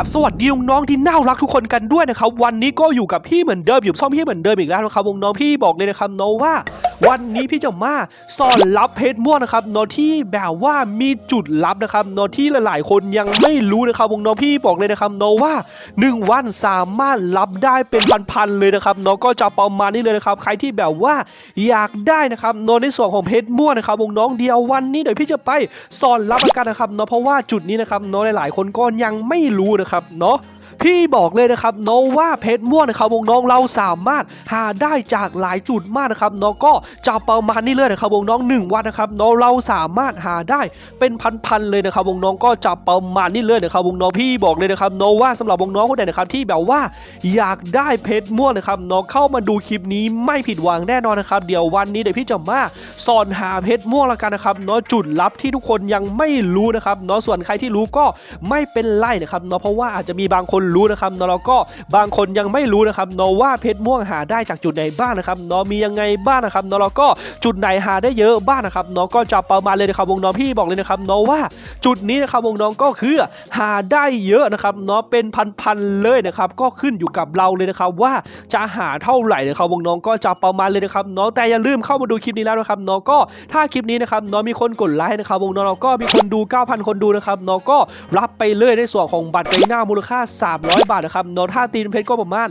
ราบสวัสดีน้องที่น่ารักทุกคนกันด้วยนะครับวันนี้ก็อยู่กับพี่เหมือนเดิมอยู่ช่องพี่เหมือนเดิมอีกแล้วนะครับวงน้องพี่บอกเลยนะครับน้องว่า วันนี้พี่จะมาสอนลับเพชรม่วงนะครับนอที่แบบว่ามีจุดลับนะครับนอที่หลายๆ คนยังไม่รู้นะครับวงน้องพี่บอกเลยนะครับน้อว่า 1 วันสามารถรับได้เป็นพันๆเลยนะครับนอก็จะประมาณนี้เลยนะครับ ใครที่แบบว่าอยากได้นะครับนอในส่วนของเพชรม่วงนะครับวงน้องเดียววันนี้เดี๋ยวพี่จะไปสอนรับกันนะครับเนาะเพราะว่าจุดนี้นะครับนอหลายๆ คนก็ยังไม่รู้นะครับเนาะ พี่บอกเลยนะครับน้องว่าเพชรม่วงนะครับวงน้องเราสามารถหาได้จากหลายจุดมากนะครับน้องก็จะประมาณนี้เลยนะครับวงน้องหนึ่งวันนะครับน้องเราสามารถหาได้เป็นพันๆเลยนะครับวงน้องก็จะประมาณนี้เลยนะครับวงน้องพี่บอกเลยนะครับน้องว่าสำหรับวงน้องคนไหนนะครับที่แบบว่าอยากได้เพชรม่วงนะครับน้องเข้ามาดูคลิปนี้ไม่ผิดหวังแน่นอนนะครับเดี๋ยววันนี้เดี๋ยวพี่จะมาสอนหาเพชรม่วงละกันนะครับเนาะจุดลับที่ทุกคนยังไม่รู้นะครับเนาะส่วนใครที่รู้ก็ไม่เป็นไรนะครับเนาะเพราะว่าอาจจะมีบางคนรู้นะครับเนาะแล้วก็บางคนยังไม่รู้นะครับเนาะว่าเพชรม่วงหาได้จากจุดไหนบ้างนะครับเนาะมียังไงบ้างนะครับเนาะแล้วก็จุดไหนหาได้เยอะบ้างนะครับเนาะก็จะประมาณเลยนะครับวงน้องพี่บอกเลยนะครับเนาะว่าจุดนี้นะครับวงน้องก็คือหาได้เยอะนะครับเนาะเป็นพันๆเลยนะครับก็ขึ้นอยู่กับเราเลยนะครับว่าจะหาเท่าไหร่นะครับวงน้องก็จะประมาณเลยนะครับเนาะแต่อย่าลืมเข้ามาดูคลิปนี้แล้วนะครับเนาะก็ถ้าคลิปนี้นะครับเนาะมีคนกดไลค์นะครับวงน้องเราก็มีคนดู 9,000 คนดูนะครับเนาะก็รับไปเลยในส่วนของบัตรไกหน้ามูลค่า300 บาทนะครับเนาะถ้าตีนเพชรก็ประมาณ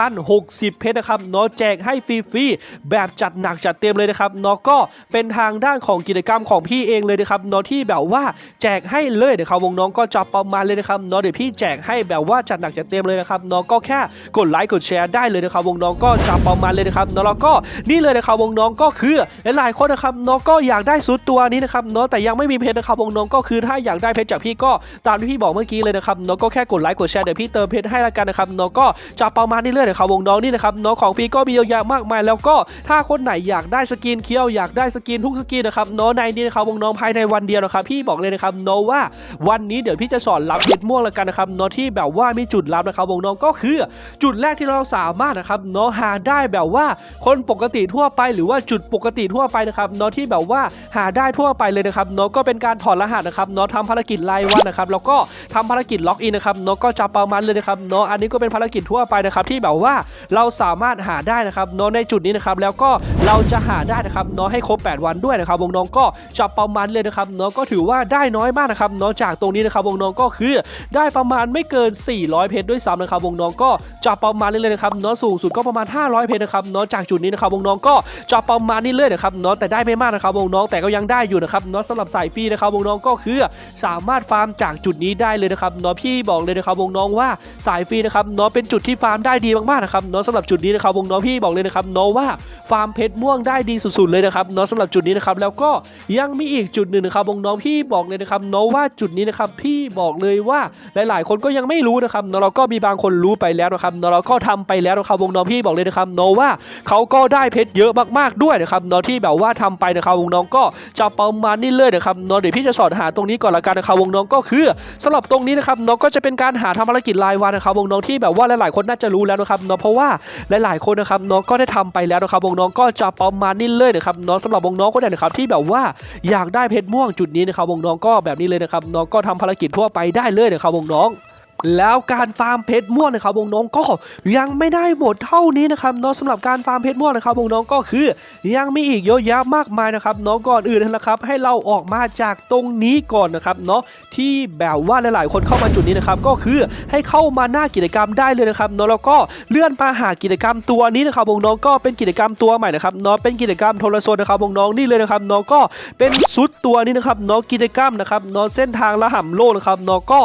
1,060 เพชรนะครับเนาะแจกให้ฟรีๆแบบจัดหนักจัดเต็มเลยนะครับเนาะก็เป็นทางด้านของกิจกรรมของพี่เองเลยนะครับเนาะที่แบบว่าแจกให้เลยนะครับวงน้องก็จะประมาณเลยนะครับเนาะเดี๋ยวพี่แจกให้แบบว่าจัดหนักจัดเต็มเลยนะครับเนาะก็แค่กดไลค์กดแชร์ได้เลยนะครับวงน้องก็จะประมาณเลยนะครับเนาะแล้วก็นี่เลยนะครับวงน้องก็คือหลายคนนะครับเนาะก็อยากได้ซุดตัวนี้นะครับเนาะแต่ยังไม่มีเพชรนะครับวงน้องก็คือถ้าอยากได้เพชรจากพี่ก็ตามที่พี่บอกเมื่อกี้เลยนะครับนาะก็แค่กดไลค์กดแชร์เดี๋ยวพี่เติมเพชรให้ละกันนะครับเนาะก็จะประมาณนี้เลยนะครับวงน้องนี่นะครับเนาะของฟรีก็มีเยอะแยะมากมาย แล้วก็ถ้าคนไหนอยากได้สกินเคี้ยวอยากได้สกินทุกสกินนะครับเนาะในนี้นะครับวงน้องภายในวันเดียวนะครับพี่บอกเลยนะครับเนาะว่าวันนี้เดี๋ยวพี่จะสอนรับเพชรม่วงละกันนะครับเนาะที่แบบว่ามีจุดลับนะครับวงน้องก็คือจุดแรกที่เราสามารถนะครับเนาะหาได้แบบว่าคนปกติทั่วไปหรือว่าจุดปกติทั่วไปนะครับเนาะที่แบบว่าหาได้ทั่วไปเลยนะครับเนาะก็เป็นการถอดรหัสนะครับเนาะทำภารกิจรายวันนะครับแล้วก็ทำภารกิจล็อกอินนะครับเนาะก็จะประมาณเลยนะครับเนาะอันนี้ก็เป็นภารกิจทั่วไปนะครับที่แบบว่าเราสามารถหาได้นะครับเนาะในจุดนี้นะครับแล้วก็เราจะหาได้นะครับเนาะให้ครบ 8 วันด้วยนะครับวงน้องก็จะประมาณเลยนะครับเนาะก็ถือว่าได้น้อยมากนะครับเนาะจากตรงนี้นะครับวงน้องก็คือได้ประมาณไม่เกิน 400 เพชรด้วยซ้ำนะครับวงน้องก็จะประมาณนี้เลยนะครับเนาะสูงสุดก็ประมาณ 500 เพชรนะครับเนาะจากจุดนี้นะครับวงน้องก็จะประมาณนี้เลยนะครับเนาะแต่ได้ไม่มากนะครับวงน้องแต่ก็ยังได้อยู่นะครับเนาะสำหรับสายฟรีนะครับวงน้องก็คือสามารถฟาร์มจากจุดนี้ได้เลยนะครับเนาะพี่บอกเลยนะครับวงน้องว่าสายฟรีนะครับเนาะเป็นจุดที่ฟาร์มได้ดีมากๆนะครับเนาะสำหรับจุดนี้นะครับวงน้องพี่บอกเลยนะครับเนาะว่าฟาร์มเพชรม่วงได้ดีสุดๆเลยนะครับเนาะสำหรับจุดนี้นะครับแล้วก็ยังมีอีกจุดหนึ่งนะครับวงน้องพี่บอกเลยนะครับเนาะว่าจุดนี้นะครับพี่บอกเลยว่าหลาย ๆ คนก็ยังไม่รู้นะครับเนาะเราก็มีบางคนรู้ไปแล้วนะครับเนาะเราก็ทำไปแล้วนะครับวงน้องพี่บอกเลยนะครับเนาะว่าเขาก็ได้เพชรเยอะมากๆด้วยนะครับเนาะที่แบบว่าทำไปนะครับวงน้องก็จะประมาณนี้เลยนะครับเนาะเดี๋ยวพี่จะสอนหาตรงนี้ก่อนละกันนะครับวงน้องก็คือสำหรับตรงนี้นะครับเนาะก็จะเป็นการหาทำภารกิจรายวันนะครับวงน้องที่แบบว่าหลายๆคนน่าจะรู้แล้วนะครับเนาะเพราะว่าหลายๆคนนะครับเนาะก็ได้ทำไปแล้วนะครับวงน้องก็จะประมาณนี้เลยนะครับเนาะสำหรับวงน้องคนได้นะครับที่แบบว่าอยากได้เพชรม่วงจุดนี้นะครับวงน้องก็แบบนี้เลยนะครับน้องก็ทำภารกิจทั่วไปได้เลยนะครับวงน้อง แล้วการฟาร์มเพชรม่วงนะครับวงน้องก็ยังไม่ได้หมดเท่านี้นะครับเนาะสำหรับการฟาร์มเพชรม่วงนะครับวงน้องก็คือยังมีอีกเยอะแยะมากมายนะครับเนาะก่อนอื่นนะครับให้เราออกมาจากตรงนี้ก่อนนะครับเนาะที่แบบว่าหลาย ๆ คนเข้ามาจุดนี้นะครับก็คือให้เข้ามาหน้ากิจกรรมได้เลยนะครับเนาะแล้วก็เลื่อนมาหากิจกรรมตัวนี้นะครับวงน้องก็เป็นกิจกรรมตัวใหม่นะครับเนาะเป็นกิจกรรมโทรโซนนะครับวงน้องนี่เลยนะครับเนาะก็เป็นชุดตัวนี้นะครับเนาะกิจกรรมนะครับเนาะเส้นทางละห่ำโลนะครับเนาะก็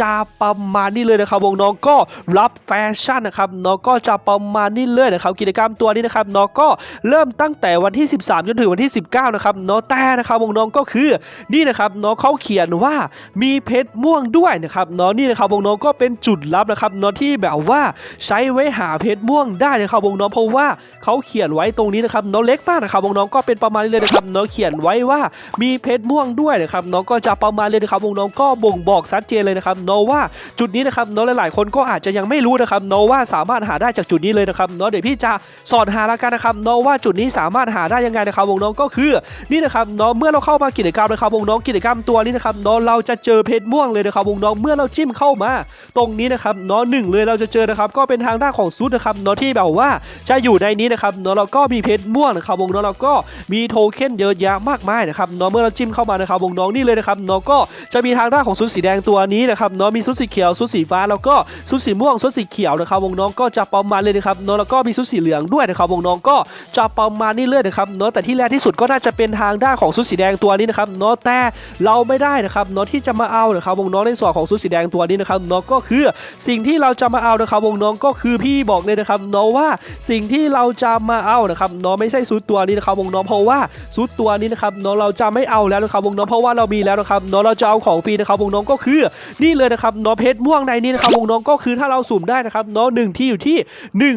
จะประมาณนี้เลยนะครับวงน้องก็รับแฟชั่นนะครับน้องก็จะประมาณนี้เลยนะครับกิจกรรมตัวนี้นะครับน้องก็เริ่มตั้งแต่วันที่ 13จนถึงวันที่ 19นะครับน้องแต่นะครับวงน้องก็คือนี่นะครับน้องเขาเขียนว่ามีเพชรม่วงด้วยนะครับน้องนี่นะครับวงน้องก็เป็นจุดลับนะครับน้องที่แบบว่าใช้ไว้หาเพชรม่วงได้นะครับวงน้องเพราะว่าเขาเขียนไว้ตรงนี้นะครับน้องเล็กมากนะครับวงน้องก็เป็นประมาณนี้เลยนะครับน้องเขียนไว้ว่ามีเพชรม่วงด้วยนะครับน้องก็จะประมาณเลยนะครับวงน้องก็บ่งบอกชัดเจนเลยนะครับเนว่าจุดนี้นะครับเนาะหลายๆ คนก็อาจจะยังไม่รู้นะครับเนว่าสามารถหาได้จากจุดนี้เลยนะครับเนาะเดี๋ยวพี่จะสอนหาละกันนะครับเนาะว่าจุดนี้สามารถหาได้ยังไงนะครับวงน้องก็คือนี่นะครับเนาะเมื่อเราเข้ามากิจกรรมนะครับวงน้องกิจกรรมตัวนี้นะครับเนาะเราจะเจอเพชรม่วงเลยนะครับวงน้องเมื่อเราจิ้มเข้ามา ตรงนี้นะครับเนาะหนึ่งเลยเราจะเจอนะครับก็เป็นทางด้านของซุดนะครับเนาะที่แบบว่าจะอยู่ในนี้นะครับเนาะเราก็มีเพชรม่วงนะครับวงน้องเราก็มีโทเค็นเยอะแยะมากมายนะครับเนาะเมื่อเราจิ้มเข้ามานะครับวงน้องนี่เลยนะครับเนาะก็จะมีทางด้านของซุดสีแดงตัวนี้นะครับเนาะมีซุดสีเขียวซุดสีฟ้าแล้วก็ซุดสีม่วงซุดสีเขียวนะครับวงน้องก็จะประมาณเลยนะครับเนาะแล้วก็มีซุดสีเหลืองด้วยนะครับวงน้องก็จะประมาณนี้เลยนะครับเนาะแต่ที่แรกที่สุดก็น่าจะเป็นทางด้านของซุดสีแดงตัวนี้นะครับเนาะแต่เราไม่ได้นะครับเนาะที่จะมาเอานะครับวงน้องในส่วนของซุดสีแดงตัวนี้นะครับเนาะก็คือสิ่งที่เราจะมาเอานะครับวงน้องก็คือพี่บอกเลยนะครับเนาะว่าสิ่งที่เราจะมาเอานะครับเนาะไม่ใช่ซุดตัวนี้นะครับวงน้องเพราะว่าซุดตัวนี้นะครับเนาะเราจะไม่เอาแล้วนะครับวงน้องเพราะว่าเรามีแล้วนะครับเนาะเราจะเอาของฟรีนะครับวงน้องก็คือนี่เลยนะครับเนาะเพชรม่วงในนี้นะครับวงน้องก็คือถ้าเราสุ่มได้นะครับเนาะหนึ่งที่อยู่ที่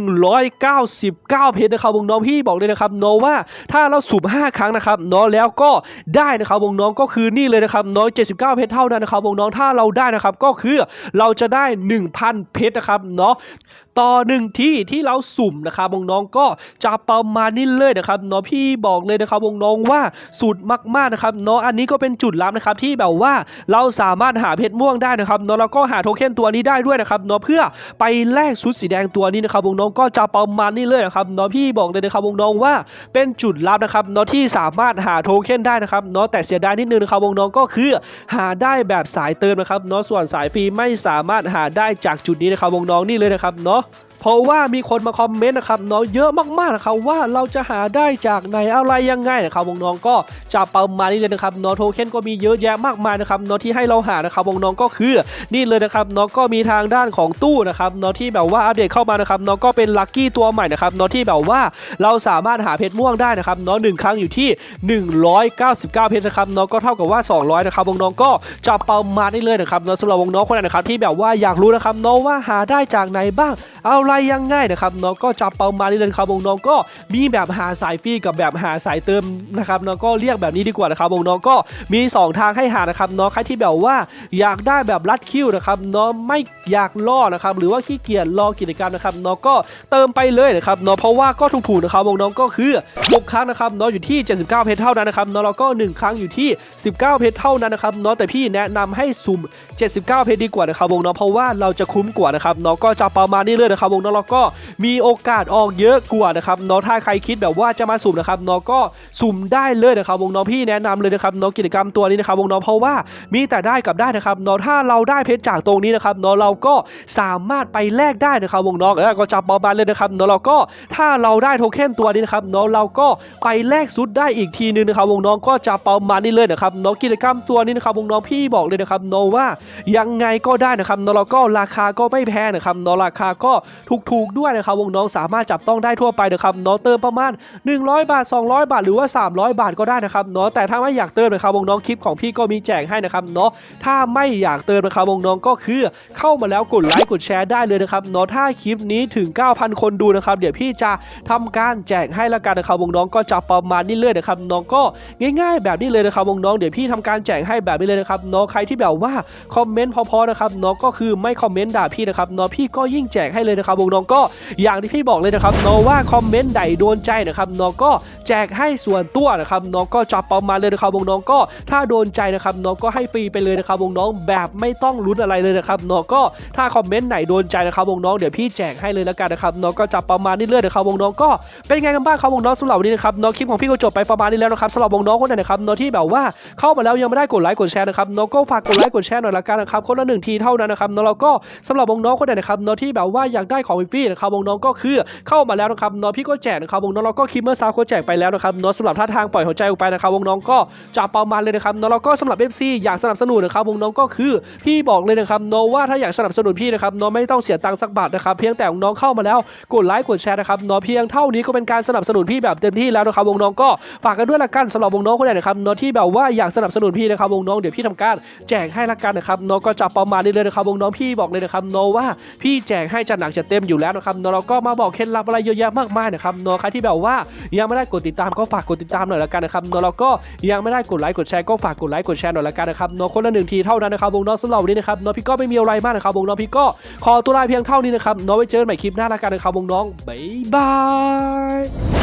199 เพชรนะครับวงน้องพี่บอกเลยนะครับเนาะว่าถ้าเราสุ่ม5 ครั้งนะครับเนาะแล้วก็ได้นะครับวงน้องก็คือนี่เลยนะครับเนาะ79 เพชรเท่านั้นนะครับวงน้องถ้าเราได้นะครับก็คือเราจะได้ 1,000 เพชรนะครับเนาะต่อหนึ่งที่ที่เราสุ่มนะครับวงน้องก็จะประมาณนี้เลยนะครับเนาะพี่บอกเลยนะครับวงน้องว่าสุดมากๆนะครับเนาะอันนี้ก็เป็นจุดลับนะครับที่แบบว่าเราสามารถหาเพชรม่วงได้นะครับเนาะแล้วก็หาโทเค็นตัวนี้ได้ด้วยนะครับเนาะเพื่อไปแลกชุดสีแดงตัวนี้นะครับวงน้องก็จะประมาณนี้เลยนะครับเนาะพี่บอกเลยนะครับวงน้องว่าเป็นจุดลับนะครับเนาะที่สามารถหาโทเค็นได้นะครับเนาะแต่เสียดายนิดนึงนะครับวงน้องก็คือหาได้แบบสายเติมนะครับเนาะส่วนสายฟรีไม่สามารถหาได้จากจุดนี้นะครับวงน้องนี่เลยนะครับเนาะ เพราะว่ามีคนมาคอมเมนต์นะครับเนาะเยอะมากๆนะครับว่าเราจะหาได้จากไหนอะไรยังไงนะครับวงน้องก็จะประมาณนี้เลยนะครับเนาะโทเค็นก็มีเยอะแยะมากมายนะครับเนาะที่ให้เราหานะครับวงน้องก็คือนี่เลยนะครับเนาะก็มีทางด้านของตู้นะครับเนาะที่แบบว่าอัปเดตเข้ามานะครับเนาะก็เป็นลัคกี้ตัวใหม่นะครับเนาะที่แบบว่าเราสามารถหาเพชรม่วงได้นะครับเนาะหนึ่งครั้งอยู่ที่ 199 เพชรนะครับเนาะก็เท่ากับว่า 200นะครับวงน้องก็จะประมาณนี้เลยนะครับเนาะสำหรับวงน้องคนไหนนะครับที่แบบว่าอยากรู้นะครับเนาะว่าหาได้จากไหนบ้างอะไรยังไงนะครับเนาะก็จะประมาณนี้เลยครับวงน้องก็มีแบบหาสายฟรีกับแบบหาสายเติมนะครับเนาะก็เรียกแบบนี้ดีกว่านะครับวงน้องก็มี 2 ทางให้หานะครับเนาะใครที่แบบว่าอยากได้แบบรัดคิวนะครับเนาะไม่อยากล่อนะครับหรือว่าขี้เกียจรอกิจกรรมนะครับเนาะก็เติมไปเลยนะครับเนาะเพราะว่าก็ถูกๆนะครับวงน้องก็คือ6ครั้งนะครับเนาะอยู่ที่ 79 เพชรเท่านั้นนะครับเนาะแล้วก็ 1 ครั้งอยู่ที่ 19 เพชรเท่านั้นนะครับเนาะแต่พี่แนะนำให้สุ่ม 79 เพชรดีกว่านะครับวงเนาะเพราะว่าเราจะคุ้มกว่านะครับเนาะก็จะประมาณนี้เลยนะครับวงนะแล้วก็มีโอกาสออกเยอะกว่านะครับเนาะถ้าใครคิดแบบว่าจะมาสุ่มนะครับเนาะก็สุ่มได้เลยนะครับวงเนาะพี่แนะนำเลยนะครับเนาะกิจกรรมตัวนี้นะครับวงเนาะเพราะว่ามีแต่ได้กับได้นะครับเนาะถ้าเราได้เพชรจากตรงนี้นะครับเนาะเราก็สามารถไปแลกได้นะครับวงเนาะเออก็จะประมาณเลยนะครับเนาะเราก็ถ้าเราได้โทเค็นตัวนี้นะครับเนาะเราก็ไปแลกซุดได้อีกทีนึงนะครับวงน้องก็จะประมาณนี้เลยนะครับเนาะกิจกรรมตัวนี้นะครับวงน้องพี่บอกเลยนะครับเนาะว่ายังไงก็ได้นะครับนาะแล้วก็ราคาก็ไม่แพงนะครับเนาะราคาก็ถูถูกๆด้วยนะครับวงน้องสามารถจับต้องได้ทั่วไปนะครับเนาะเติมประมาณ 100 บาท 200 บาท หรือว่า 300 บาทก็ได้นะครับเนาะแต่ถ้าไม่อยากเติมนะครับวงน้องคลิปของพี่ก็มีแจกให้นะครับเนาะถ้าไม่อยากเติมนะครับวงน้องก็คือเข้ามาแล้วกดไลค์กดแชร์ได้เลยนะครับเนาะถ้าคลิปนี้ถึง 9,000 คนดูนะครับเดี๋ยวพี่จะทำการแจกให้ละกันนะครับวงน้องก็จะประมาณนี้เลยนะครับน้องก็ง่ายๆ แบบนี้เลยนะครับวงน้องเดี๋ยวพี่ทำการแจกให้แบบนี้เลยนะครับเนาะใครที่แบบว่าคอมเมนต์พอๆนะครับเนาะก็คือไม่คอมเมนต์ด่าพี่นะครับเนาะพี่ก็ยิ่งแจกให้เลยนะครับวงน้องก็อย่างที่พี่บอกเลยนะครับเนาะว่าคอมเมนต์ใดโดนใจนะครับเนาะก็แจกให้ส่วนตัวนะครับเนาะก็จับประมาณเลยนะครับวงน้องก็ถ้าโดนใจนะครับเนาะก็ให้ฟรีไปเลยนะครับวงน้องแบบไม่ต้องลุ้นอะไรเลยนะครับเนาะก็ถ้าคอมเมนต์ไหนโดนใจนะครับวงน้องเดี๋ยวพี่แจกให้เลยแล้วกันนะครับเนาะก็จับประมาณนี้เลยนะครับวงน้องก็เป็นไงกันบ้างครับวงน้องสำหรับวันนี้นะครับเนาะคลิปของพี่ก็จบไปประมาณนี้แล้วนะครับสำหรับวงน้องคนไหนนะครับเนาะที่แบบว่าเข้ามาแล้วยังไม่ได้กดไลค์กดแชร์นะครับเนาะก็ฝากกดไลค์กดแชร์หน่อยละกันนะครับคนละหนึ่งทีเท่านั้นนะครับนาะแล้วก็สำหรับวงน้องคนไหนนะครับเนาะที่แบบว่าอยากได้ของฟรีๆนะครับวงน้องก็คือเข้ามาแล้วนะครับเนาะพี่ก็แจกนะครับวงน้องเราก็คลิปเมื่อเช้าก็แจกไปแล้วนะครับเนาะสำหรับท่าทางปล่อยหัวใจออกไปนะครับวงน้องก็จะประมาณเลยนะครับนาะแล้วก็สำหรับ FC อยากสนับสนุนนะครับวงน้องก็คือพี่บอกเลยนะครับเนาะว่าถ้าอยากสนับสนุนพี่นะครับเนาะไม่ต้องเสียตังค์สักบาทนะครับเพียงแต่วงน้องเข้ามาแล้วกดไลค์กดแชร์นะครับเนาะเพียงเท่านี้ก็เป็นการสนับสนุนพี่แบบเต็มที่แล้วนะครับวงน้องก็ฝากกันด้วยละกันสำหรับวงน้องคนไหนนะครับเนาะที่แบบว่าอยากสนับสนุนพี่นะครับวงน้องเดี๋ยวพี่ทำการแจกให้ละกันนะครับเนาะก็จะประมาณนี้เลยนะครับวงน้องพี่บอกเลยนะครับเนาะว่าพี่แจกให้จัดหนักจัดเต็มอยู่แล้วนะครับเนาะเราก็มาบอกเคล็ดลับอะไรเยอะแยะมากมายนะครับเนาะใครที่แบบว่ายังไม่ได้กดติดตามก็ฝากกดติดตามหน่อยละกันนะครับเนาะเราก็ยังไม่ได้กดไลค์กดแชร์ก็ฝากกดไลค์กดแชร์หน่อยละกันนะครับเนาะคนละหนึ่งทีเท่านั้นนะครับวงน้องสำหรับวันนี้นะครับเนาะพี่ก็ไม่มีอะไรมากนะครับวงน้องพี่ก็ขอตัวลาเพียงเท่านี้นะครับเนาะไว้เจอกันใหม่คลิปหน้าละกันนะครับวงน้องบ๊ายบาย